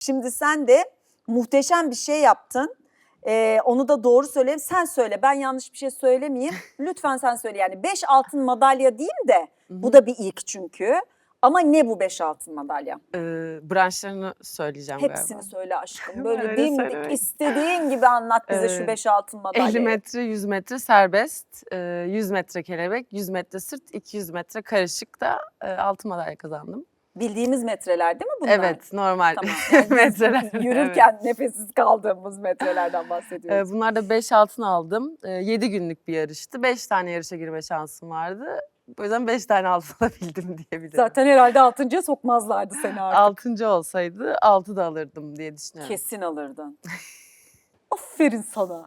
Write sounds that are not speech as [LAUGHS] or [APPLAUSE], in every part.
Şimdi sen de muhteşem bir şey yaptın. Ee, onu da doğru söyle. Sen söyle. Ben yanlış bir şey söylemeyeyim. [LAUGHS] Lütfen sen söyle. Yani 5 altın madalya diyeyim de bu da bir ilk çünkü. Ama ne bu 5 altın madalya? Ee, branşlarını söyleyeceğim Hepsini galiba. söyle aşkım. [LAUGHS] Böyle öyle dimdik söylemek- istediğin gibi anlat bize şu Ee, 5 altın madalyayı. 50 metre, 100 metre serbest, e, 100 metre kelebek, 100 metre sırt, 200 metre karışık da e, altın madalya kazandım. Bildiğimiz metreler değil mi bunlar? Evet, normal Tamam. [LAUGHS] Yani metreler. yürürken nefessiz kaldığımız metrelerden Evet. bahsediyoruz. Ee, bunlar da 5 altın aldım. 7 günlük bir yarıştı. 5 tane yarışa girme şansım vardı. O yüzden 5 tane altın [LAUGHS] alabildim diyebilirim. Zaten herhalde altıncıya sokmazlardı seni artık. Altıncı olsaydı 6 da alırdım diye düşünüyorum. Kesin alırdın. [LAUGHS] Aferin sana.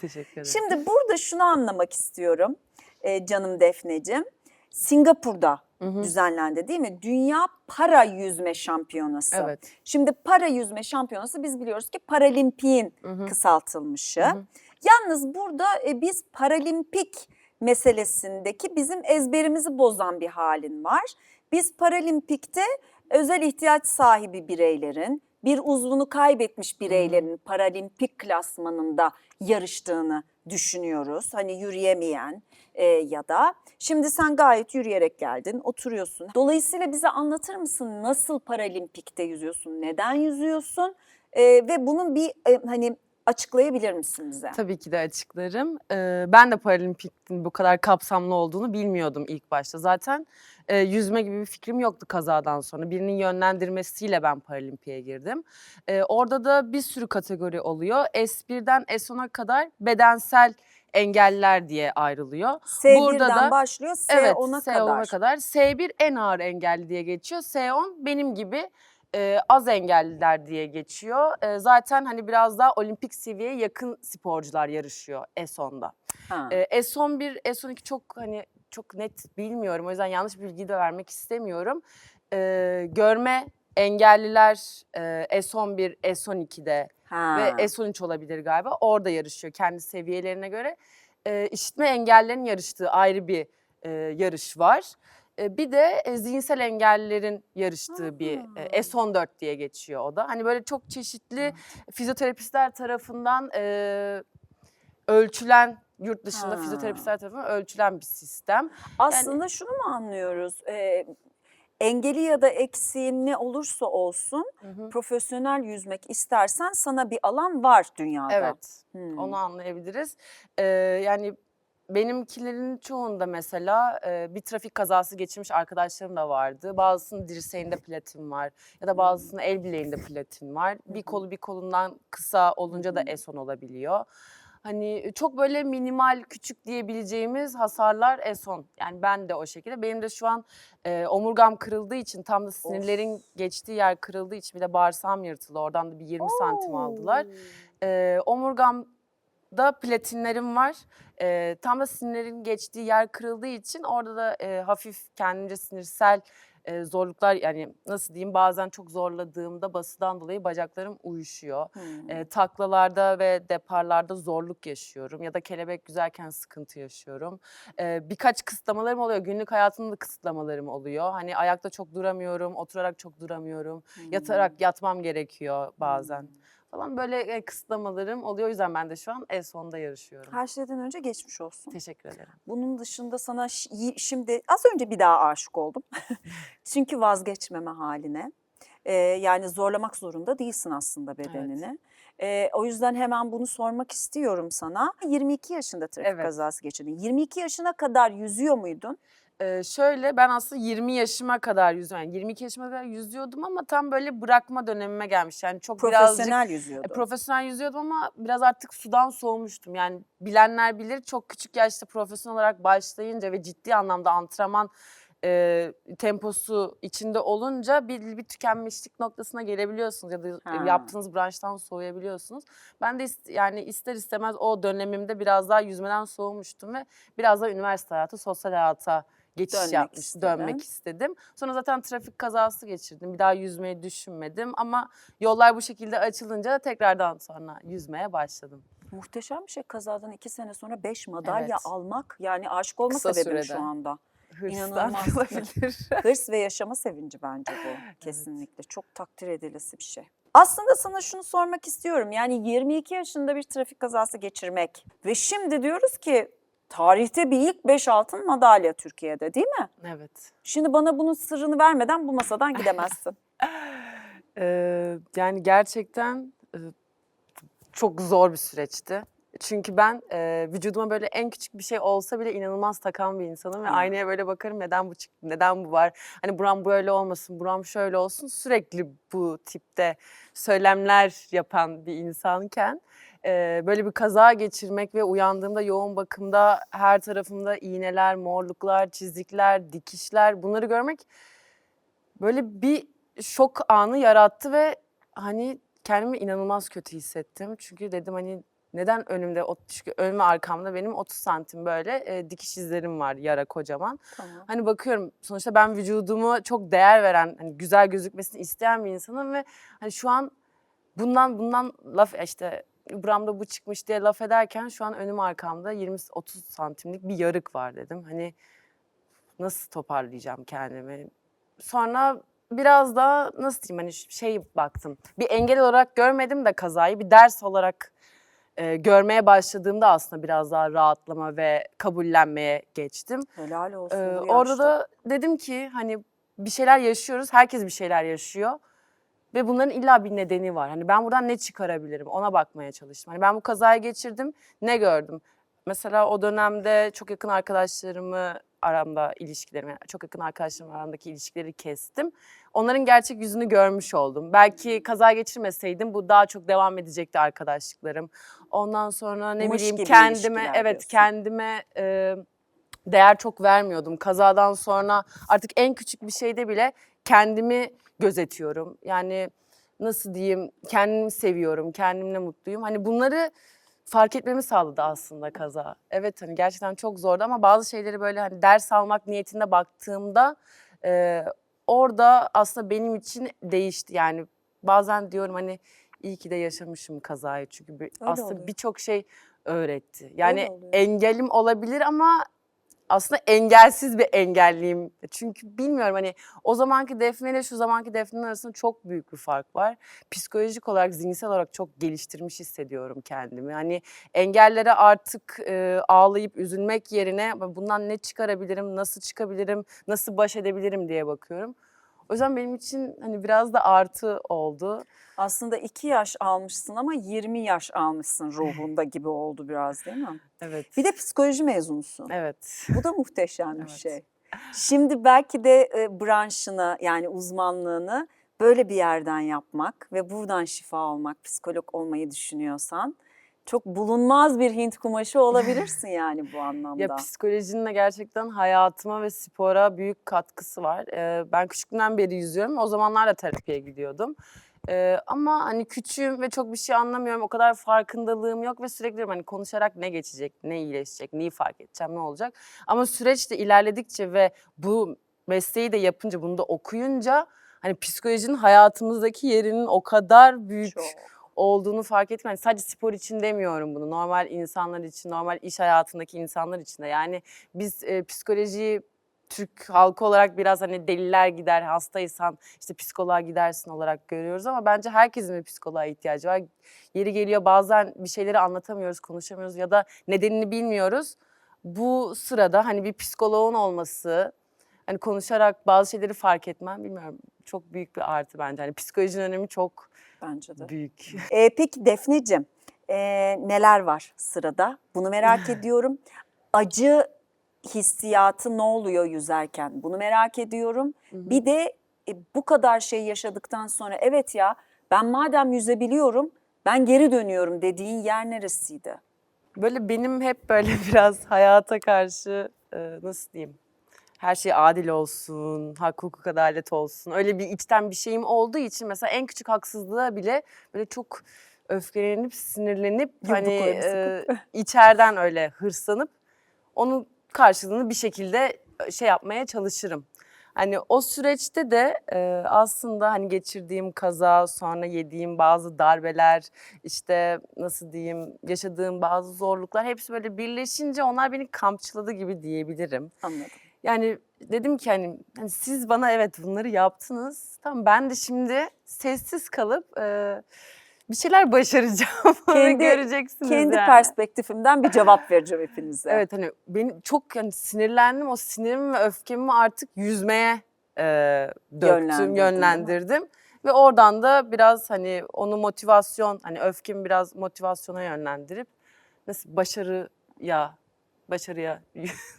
Teşekkür ederim. Şimdi burada şunu anlamak istiyorum e, canım Defneciğim. Singapur'da Hı hı. düzenlendi değil mi? Dünya Para Yüzme Şampiyonası. Evet. Şimdi para yüzme şampiyonası biz biliyoruz ki paralimpiğin Hı hı. kısaltılmışı. Hı hı. Yalnız burada e, biz paralimpik meselesindeki bizim ezberimizi bozan bir halin var. Biz paralimpikte özel ihtiyaç sahibi bireylerin, bir uzvunu kaybetmiş bireylerin paralimpik klasmanında yarıştığını düşünüyoruz. Hani yürüyemeyen e, ya da. Şimdi sen gayet yürüyerek geldin, oturuyorsun. Dolayısıyla bize anlatır mısın nasıl paralimpikte yüzüyorsun, neden yüzüyorsun E, ve bunun bir e, hani açıklayabilir misin bize? Tabii ki de açıklarım. Ee, ben de Paralimpik'in bu kadar kapsamlı olduğunu bilmiyordum ilk başta. Zaten e, yüzme gibi bir fikrim yoktu kazadan sonra. Birinin yönlendirmesiyle ben Paralimpiğe girdim. Ee, orada da bir sürü kategori oluyor. S1'den S10'a kadar bedensel engeller diye ayrılıyor. S1'den Burada da- başlıyor Evet, S10'a S10'a kadar. kadar. S1 en ağır engelli diye geçiyor. S10 benim gibi e, az engelliler diye geçiyor. E, zaten hani biraz daha olimpik seviyeye yakın sporcular yarışıyor S10'da. Ha. E, S11, S12 çok hani çok net bilmiyorum. O yüzden yanlış bilgi de vermek istemiyorum. E, görme engelliler e, S11, S12'de ha. ve S13 olabilir galiba. Orada yarışıyor kendi seviyelerine göre. E, işitme engellerin yarıştığı ayrı bir e, yarış var. Bir de zihinsel engellilerin yarıştığı bir e, S14 diye geçiyor o da. Hani böyle çok çeşitli fizyoterapistler tarafından e, ölçülen yurt dışında Ha. fizyoterapistler tarafından ölçülen bir sistem. Aslında şunu mu anlıyoruz? Ee, engeli ya da eksiğin ne olursa olsun profesyonel yüzmek istersen sana bir alan var dünyada. Evet. Hmm. Onu anlayabiliriz. Ee, yani benimkilerin çoğunda mesela e, bir trafik kazası geçirmiş arkadaşlarım da vardı. Bazısının dirseğinde platin var ya da bazısının el bileğinde platin var. Bir kolu bir kolundan kısa olunca da S10 olabiliyor. Hani çok böyle minimal küçük diyebileceğimiz hasarlar S10. Yani ben de o şekilde. Benim de şu an e, omurgam kırıldığı için tam da sinirlerin geçtiği yer kırıldığı için bir de bağırsağım yırtıldı. Oradan da bir 20 santim aldılar. Ee, omurgamda platinlerim var. Ee, tam da sinirlerin geçtiği yer kırıldığı için orada da e, hafif kendince sinirsel e, zorluklar yani nasıl diyeyim bazen çok zorladığımda basıdan dolayı bacaklarım uyuşuyor. Hmm. E, taklalarda ve deparlarda zorluk yaşıyorum ya da kelebek güzelken sıkıntı yaşıyorum. E, birkaç kısıtlamalarım oluyor. Günlük hayatımda da kısıtlamalarım oluyor. Hani ayakta çok duramıyorum, oturarak çok duramıyorum. Hmm. Yatarak yatmam gerekiyor bazen falan böyle e, kısıtlamalarım oluyor. O yüzden ben de şu an E-Son'da yarışıyorum. Her şeyden önce geçmiş olsun. Teşekkür ederim. Bunun dışında sana şimdi az önce bir daha aşık oldum. [LAUGHS] Çünkü vazgeçmeme haline. Ee, yani zorlamak zorunda değilsin aslında bedenini. Ee, o yüzden hemen bunu sormak istiyorum sana. 22 yaşında trafik Evet. kazası geçirdin. 22 yaşına kadar yüzüyor muydun? Ee, şöyle ben aslında 20 yaşıma kadar yüzüyorum. Yani 22 yaşıma kadar yüzüyordum ama tam böyle bırakma dönemime gelmiş. Yani çok birazcık Profesyonel E, yüzüyordun. profesyonel yüzüyordum ama biraz artık sudan soğumuştum. Yani bilenler bilir çok küçük yaşta profesyonel olarak başlayınca ve ciddi anlamda antrenman e, temposu içinde olunca bir, bir tükenmişlik noktasına gelebiliyorsunuz ya da e, Ha. yaptığınız branştan soğuyabiliyorsunuz. Ben de ist- yani ister istemez o dönemimde biraz daha yüzmeden soğumuştum ve biraz da üniversite hayatı, sosyal hayata geçiş Dönmek yapmış, istedin. dönmek istedim. Sonra zaten trafik kazası geçirdim. Bir daha yüzmeyi düşünmedim ama yollar bu şekilde açılınca tekrardan sonra yüzmeye başladım. Muhteşem bir şey kazadan iki sene sonra beş madalya Evet. almak. Yani aşık olma Kısa sebebim sürede. şu anda. Hırstan İnanılmaz. [LAUGHS] olabilir. [LAUGHS] Hırs ve yaşama sevinci bence bu kesinlikle. Çok takdir edilesi bir şey. Aslında sana şunu sormak istiyorum. Yani 22 yaşında bir trafik kazası geçirmek ve şimdi diyoruz ki tarihte bir ilk 5 altın madalya Türkiye'de değil mi? Evet. Şimdi bana bunun sırrını vermeden bu masadan gidemezsin. [LAUGHS] Ee, yani gerçekten e, çok zor bir süreçti. Çünkü ben e, vücuduma böyle en küçük bir şey olsa bile inanılmaz takan bir insanım ve Hmm. aynaya böyle bakarım neden bu çıktı, neden bu var, hani buram böyle olmasın, buram şöyle olsun sürekli bu tipte söylemler yapan bir insanken e, böyle bir kaza geçirmek ve uyandığımda yoğun bakımda her tarafımda iğneler, morluklar, çizikler, dikişler bunları görmek böyle bir şok anı yarattı ve hani kendimi inanılmaz kötü hissettim. Çünkü dedim hani neden önümde, çünkü ön ve arkamda benim 30 santim böyle e, dikiş izlerim var yara kocaman. tamam. Hani bakıyorum sonuçta ben vücudumu çok değer veren, hani güzel gözükmesini isteyen bir insanım ve hani şu an bundan bundan laf işte buramda bu çıkmış diye laf ederken şu an önüm arkamda 20-30 santimlik bir yarık var dedim. Hani nasıl toparlayacağım kendimi? Sonra biraz da nasıl diyeyim hani şey baktım. Bir engel olarak görmedim de kazayı bir ders olarak e, görmeye başladığımda aslında biraz daha rahatlama ve kabullenmeye geçtim. Helal olsun. Ee, orada da dedim ki hani bir şeyler yaşıyoruz. Herkes bir şeyler yaşıyor. Ve bunların illa bir nedeni var. Hani ben buradan ne çıkarabilirim ona bakmaya çalıştım. Hani ben bu kazayı geçirdim. Ne gördüm? Mesela o dönemde çok yakın arkadaşlarımı aramda ilişkilerimi, çok yakın arkadaşlarım aramdaki ilişkileri kestim. Onların gerçek yüzünü görmüş oldum. Belki kaza geçirmeseydim bu daha çok devam edecekti arkadaşlıklarım. Ondan sonra ne Mış bileyim kendime evet diyorsun. kendime e, değer çok vermiyordum. Kazadan sonra artık en küçük bir şeyde bile kendimi gözetiyorum. Yani nasıl diyeyim kendimi seviyorum, kendimle mutluyum. Hani bunları fark etmemi sağladı aslında kaza. Evet hani gerçekten çok zordu ama bazı şeyleri böyle hani ders almak niyetinde baktığımda e, orada aslında benim için değişti. Yani bazen diyorum hani iyi ki de yaşamışım kazayı çünkü bir- aslında birçok şey öğretti. Yani engelim olabilir ama aslında engelsiz bir engelliyim. Çünkü bilmiyorum hani o zamanki Defne ile şu zamanki Defne'nin arasında çok büyük bir fark var. Psikolojik olarak, zihinsel olarak çok geliştirmiş hissediyorum kendimi. Hani engellere artık e, ağlayıp üzülmek yerine bundan ne çıkarabilirim, nasıl çıkabilirim, nasıl baş edebilirim diye bakıyorum. O yüzden benim için hani biraz da artı oldu. Aslında 2 yaş almışsın ama 20 yaş almışsın ruhunda gibi oldu biraz değil mi? Evet. Bir de psikoloji mezunusun. Evet. Bu da muhteşem bir [LAUGHS] Evet. şey. Şimdi belki de e, branşını yani uzmanlığını böyle bir yerden yapmak ve buradan şifa almak, psikolog olmayı düşünüyorsan çok bulunmaz bir Hint kumaşı [LAUGHS] olabilirsin yani bu anlamda. Ya psikolojinin de gerçekten hayatıma ve spora büyük katkısı var. Ee, ben küçüklüğümden beri yüzüyorum. O zamanlar da terapiye gidiyordum. Ee, ama hani küçüğüm ve çok bir şey anlamıyorum. O kadar farkındalığım yok ve sürekli diyorum hani konuşarak ne geçecek, ne iyileşecek, neyi fark edeceğim, ne olacak. Ama süreç de ilerledikçe ve bu mesleği de yapınca, bunu da okuyunca hani psikolojinin hayatımızdaki yerinin o kadar büyük Çok. Olduğunu fark ettim. Yani sadece spor için demiyorum bunu. Normal insanlar için, normal iş hayatındaki insanlar için de. Yani biz e, psikolojiyi Türk halkı olarak biraz hani deliler gider, hastaysan işte psikoloğa gidersin olarak görüyoruz ama bence herkesin bir psikoloğa ihtiyacı var. Yeri geliyor bazen bir şeyleri anlatamıyoruz, konuşamıyoruz ya da nedenini bilmiyoruz. Bu sırada hani bir psikoloğun olması, hani konuşarak bazı şeyleri fark etmem bilmiyorum çok büyük bir artı bence. Hani psikolojinin önemi çok Bence de. büyük. E, peki Defneciğim e, neler var sırada? Bunu merak [LAUGHS] ediyorum. Acı hissiyatı ne oluyor yüzerken? Bunu merak ediyorum. Bir de e, bu kadar şey yaşadıktan sonra evet ya ben madem yüzebiliyorum ben geri dönüyorum dediğin yer neresiydi? Böyle benim hep böyle [LAUGHS] biraz hayata karşı e, nasıl diyeyim? Her şey adil olsun, hak hukuk adalet olsun. Öyle bir içten bir şeyim olduğu için mesela en küçük haksızlığa bile böyle çok öfkelenip, sinirlenip hani Yumruklarını [LAUGHS] e, içeriden öyle hırslanıp onun karşılığını bir şekilde şey yapmaya çalışırım. Hani o süreçte de e, aslında hani geçirdiğim kaza, sonra yediğim bazı darbeler, işte nasıl diyeyim yaşadığım bazı zorluklar hepsi böyle birleşince onlar beni kamçıladı gibi diyebilirim. Anladım. Yani dedim ki hani, hani siz bana evet bunları yaptınız. Tamam ben de şimdi sessiz kalıp e, bir şeyler başaracağım. [LAUGHS] Kendi- göreceksiniz Kendi yani. perspektifimden bir cevap vereceğim hepinize. [LAUGHS] Evet hani beni çok hani sinirlendim. O sinirimi ve öfkemi artık yüzmeye e, döktüm, mi? yönlendirdim. Ve oradan da biraz hani onu motivasyon, hani öfkemi biraz motivasyona yönlendirip nasıl başarıya, başarıya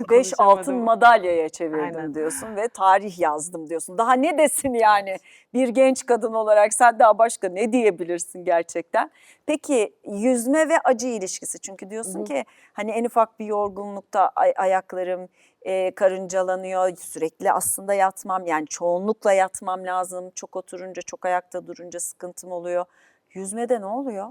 Beş altın konuşamadım. madalyaya çevirdim Aynen. diyorsun ve tarih yazdım diyorsun. Daha ne desin yani bir genç kadın olarak sen daha başka ne diyebilirsin gerçekten? Peki yüzme ve acı ilişkisi çünkü diyorsun hı. ki hani en ufak bir yorgunlukta ay- ayaklarım e, karıncalanıyor sürekli aslında yatmam yani çoğunlukla yatmam lazım çok oturunca çok ayakta durunca sıkıntım oluyor. Yüzmede ne oluyor?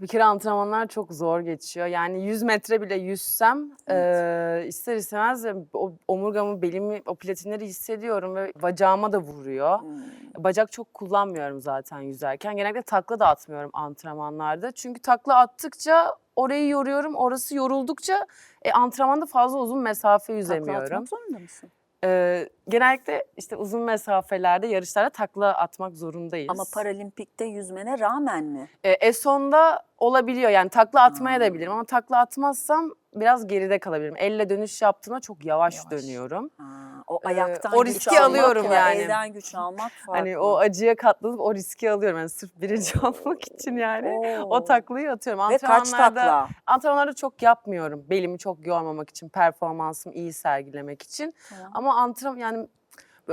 Bir kere antrenmanlar çok zor geçiyor. Yani 100 metre bile yüzsem eee, ister istemez o omurgamı, belimi, o platinleri hissediyorum ve bacağıma da vuruyor. Hmm. Bacak çok kullanmıyorum zaten yüzerken. Genellikle takla da atmıyorum antrenmanlarda. Çünkü takla attıkça orayı yoruyorum. Orası yoruldukça e, antrenmanda fazla uzun mesafe Takla yüzemiyorum. atmak zorunda mısın? Eee, genellikle işte uzun mesafelerde yarışlarda takla atmak zorundayız. Ama paralimpikte yüzmene rağmen mi? E, Eson'da olabiliyor yani takla atmaya da bilirim ama takla atmazsam biraz geride kalabilirim. Elle dönüş yaptığımda çok yavaş, Yavaş. dönüyorum. Ha, o ayaktan o güç riski almak alıyorum ve yani. Elden güç almak [LAUGHS] farklı. Hani o acıya katlanıp o riski alıyorum. Yani sırf birinci [LAUGHS] olmak için yani. Oo. O taklayı atıyorum. Ve kaç Antrenmanlarda- takla? Antrenmanlarda çok yapmıyorum. Belimi çok yormamak için, performansımı iyi sergilemek için. Tamam. Ama antrenman yani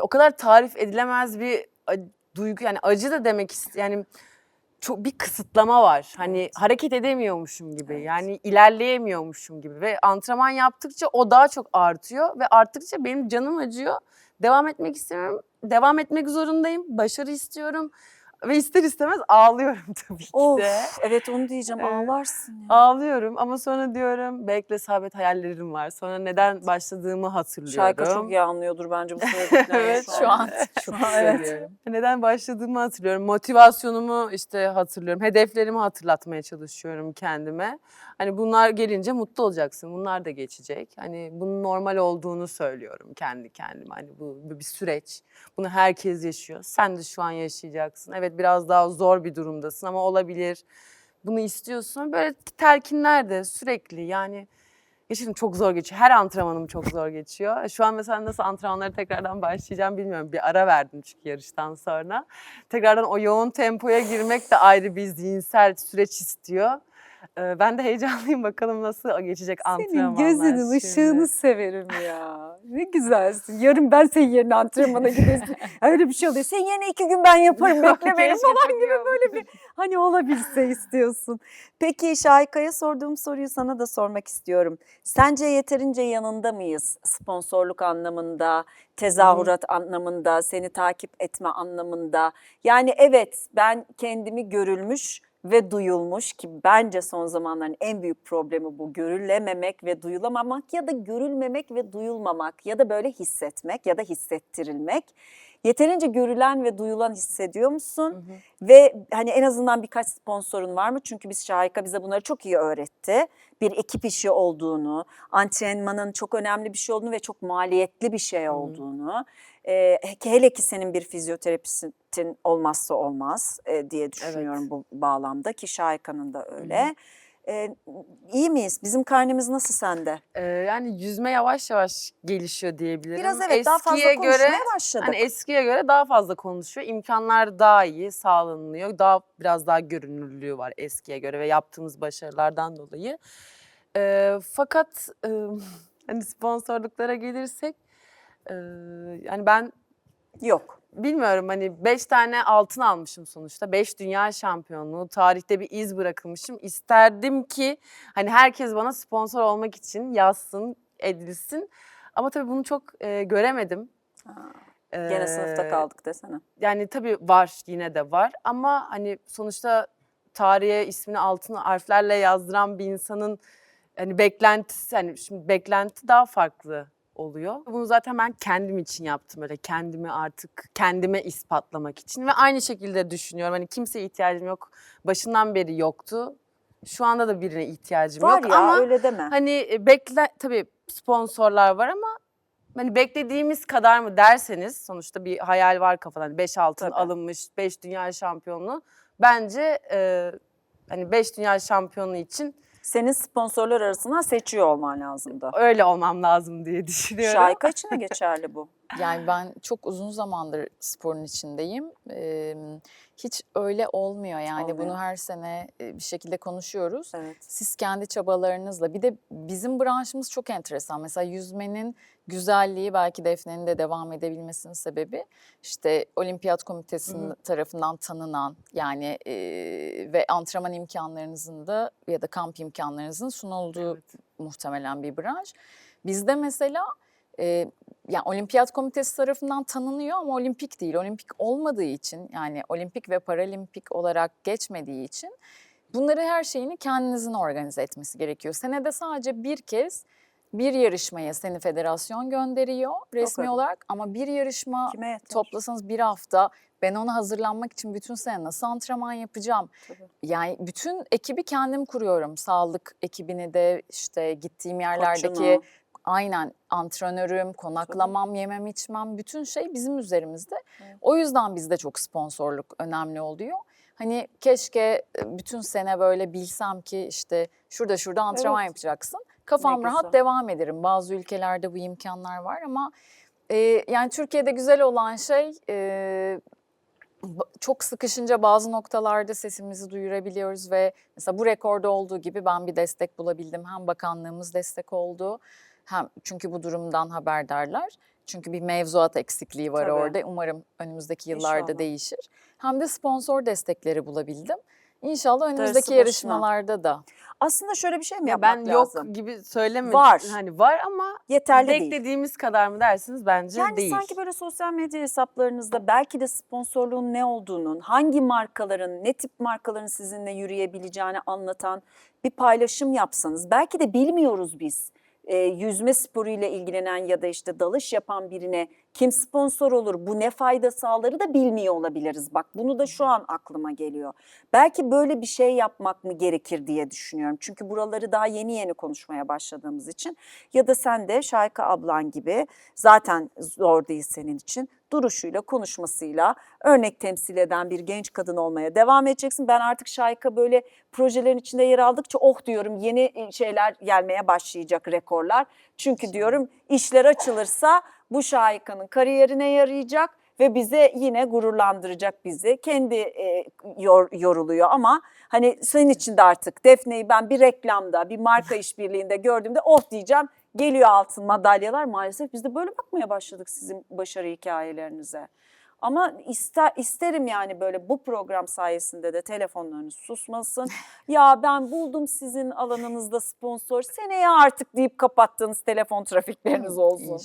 o kadar tarif edilemez bir duygu yani acı da demek yani çok bir kısıtlama var. Hani Evet. hareket edemiyormuşum gibi. Evet. Yani ilerleyemiyormuşum gibi ve antrenman yaptıkça o daha çok artıyor ve arttıkça benim canım acıyor. Devam etmek istemiyorum. Devam etmek zorundayım. Başarı istiyorum. Ve ister istemez ağlıyorum [LAUGHS] tabii ki Of, de. evet onu diyeceğim Evet. ağlarsın ya. Ağlıyorum ama sonra diyorum bekle sabit hayallerim var. Sonra neden başladığımı hatırlıyorum. Şarkı çok iyi anlıyordur bence bu [LAUGHS] söylediklerini Evet, şu an. Çok Evet. seviyorum. Neden başladığımı hatırlıyorum. Motivasyonumu işte hatırlıyorum. Hedeflerimi hatırlatmaya çalışıyorum kendime. Hani bunlar gelince mutlu olacaksın. Bunlar da geçecek. Hani bunun normal olduğunu söylüyorum kendi kendime. Hani bu, bu bir süreç. Bunu herkes yaşıyor. Sen de şu an yaşayacaksın. Evet biraz daha zor bir durumdasın ama olabilir. Bunu istiyorsun. Böyle telkinler de sürekli yani Geçirdim çok zor geçiyor. Her antrenmanım çok zor geçiyor. Şu an mesela nasıl antrenmanlara tekrardan başlayacağım bilmiyorum. Bir ara verdim çünkü yarıştan sonra. Tekrardan o yoğun tempoya girmek de ayrı bir zihinsel süreç istiyor. Ben de heyecanlıyım bakalım nasıl geçecek Senin antrenmanlar gözünün şimdi. ışığını severim ya. Ne güzelsin. Yarın ben senin yerine antrenmana gidesin. [LAUGHS] Öyle bir şey oluyor. Senin yerine iki gün ben yaparım bekle beni falan gibi böyle bir hani olabilse istiyorsun. Peki Şahika'ya sorduğum soruyu sana da sormak istiyorum. Sence yeterince yanında mıyız? Sponsorluk anlamında, tezahürat anlamında, seni takip etme anlamında. Yani evet ben kendimi görülmüş ve duyulmuş ki bence son zamanların en büyük problemi bu görülememek ve duyulamamak ya da görülmemek ve duyulmamak ya da böyle hissetmek ya da hissettirilmek. Yeterince görülen ve duyulan hissediyor musun? Hı hı. Ve hani en azından birkaç sponsorun var mı? Çünkü biz Şahika bize bunları çok iyi öğretti. Bir ekip işi olduğunu, antrenmanın çok önemli bir şey olduğunu ve çok maliyetli bir şey Hı. olduğunu. Ee, hele ki senin bir fizyoterapistin olmazsa olmaz e, diye düşünüyorum bu bağlamda ki Şahika'nın da öyle. Ee, iyi miyiz? Bizim karnemiz nasıl sende? Ee, yani yüzme yavaş yavaş gelişiyor diyebilirim. Biraz evet daha fazla Eskiye konuşmaya göre başladık. Hani eskiye göre daha fazla konuşuyor. İmkanlar daha iyi, sağlanıyor. Daha biraz daha görünürlüğü var eskiye göre ve yaptığımız başarılardan dolayı. Ee, fakat e, [LAUGHS] hani sponsorluklara gelirsek e, yani ben Yok. Bilmiyorum hani beş tane altın almışım sonuçta. Beş dünya şampiyonluğu, tarihte bir iz bırakılmışım. İsterdim ki hani herkes bana sponsor olmak için yazsın, edilsin. Ama tabii bunu çok e, göremedim. Ha, Gene sınıfta Ee, kaldık desene. Yani tabii var yine de var ama hani sonuçta tarihe ismini altın harflerle yazdıran bir insanın hani beklentisi hani şimdi beklenti daha farklı oluyor. Bunu zaten ben kendim için yaptım öyle kendimi artık kendime ispatlamak için ve aynı şekilde düşünüyorum. Hani kimseye ihtiyacım yok. Başından beri yoktu. Şu anda da birine ihtiyacım Var yok ya ama öyle deme. Hani e, bekle tabii sponsorlar var ama Hani beklediğimiz kadar mı derseniz sonuçta bir hayal var kafada. Hani 5 altın Tabii. alınmış, 5 dünya şampiyonu. Bence e, hani 5 dünya şampiyonu için Senin sponsorlar arasından seçiyor olman lazımdı. öyle olmam lazım diye düşünüyorum. Şayka [LAUGHS] için de geçerli bu. Yani ben çok uzun zamandır sporun içindeyim. Ee, hiç öyle olmuyor yani Olmuyor. bunu her sene e, bir şekilde konuşuyoruz. Evet. Siz kendi çabalarınızla bir de bizim branşımız çok enteresan. Mesela yüzmenin güzelliği belki Defne'nin de devam edebilmesinin sebebi işte olimpiyat komitesinin tarafından tanınan yani e, ve antrenman imkanlarınızın da ya da kamp imkanlarınızın sunulduğu Evet. muhtemelen bir branş. Bizde mesela e, yani olimpiyat komitesi tarafından tanınıyor ama olimpik değil. Olimpik olmadığı için yani olimpik ve paralimpik olarak geçmediği için bunları her şeyini kendinizin organize etmesi gerekiyor. Senede sadece bir kez bir yarışmaya seni federasyon gönderiyor resmi kadar. olarak ama bir yarışma toplasanız bir hafta ben ona hazırlanmak için bütün sene nasıl antrenman yapacağım? Tabii. Yani bütün ekibi kendim kuruyorum. Sağlık ekibini de işte gittiğim yerlerdeki Koçunu. Aynen antrenörüm, konaklamam, yemem içmem bütün şey bizim üzerimizde. Evet. O yüzden bizde çok sponsorluk önemli oluyor. Hani keşke e, bütün sene böyle bilsem ki işte şurada şurada antrenman Evet. yapacaksın. Kafam güzel. rahat devam ederim. Bazı ülkelerde bu imkanlar var ama e, yani Türkiye'de güzel olan şey e, çok sıkışınca bazı noktalarda sesimizi duyurabiliyoruz ve mesela bu rekorda olduğu gibi ben bir destek bulabildim. Hem bakanlığımız destek oldu hem çünkü bu durumdan haberdarlar. Çünkü bir mevzuat eksikliği var Tabii. orada. Umarım önümüzdeki yıllarda İnşallah. değişir. Hem de sponsor destekleri bulabildim. İnşallah önümüzdeki başına. yarışmalarda da. Aslında şöyle bir şey mi Ya yapmak ben lazım? yok gibi söylemedim. Var. Hani var ama Yeterli değil. beklediğimiz kadar mı dersiniz bence Yani değil. sanki böyle sosyal medya hesaplarınızda belki de sponsorluğun ne olduğunun, hangi markaların, ne tip markaların sizinle yürüyebileceğini anlatan bir paylaşım yapsanız. Belki de bilmiyoruz biz. Ee, yüzme sporuyla ilgilenen ya da işte dalış yapan birine kim sponsor olur, bu ne fayda sağları da bilmiyor olabiliriz. Bak bunu da şu an aklıma geliyor. Belki böyle bir şey yapmak mı gerekir diye düşünüyorum. Çünkü buraları daha yeni yeni konuşmaya başladığımız için. Ya da sen de Şayka ablan gibi zaten zor değil senin için. Duruşuyla, konuşmasıyla örnek temsil eden bir genç kadın olmaya devam edeceksin. Ben artık Şayka böyle projelerin içinde yer aldıkça oh diyorum yeni şeyler gelmeye başlayacak rekorlar. Çünkü diyorum işler açılırsa bu Şayka'nın kariyerine yarayacak ve bize yine gururlandıracak bizi. Kendi e, yor- yoruluyor ama hani senin için de artık Defne'yi ben bir reklamda, bir marka [LAUGHS] işbirliğinde gördüğümde oh diyeceğim geliyor altın madalyalar. Maalesef biz de böyle bakmaya başladık sizin başarı hikayelerinize. Ama ister, isterim yani böyle bu program sayesinde de telefonlarınız susmasın. [LAUGHS] ya ben buldum sizin alanınızda sponsor. Seneye artık deyip kapattığınız telefon trafikleriniz olsun.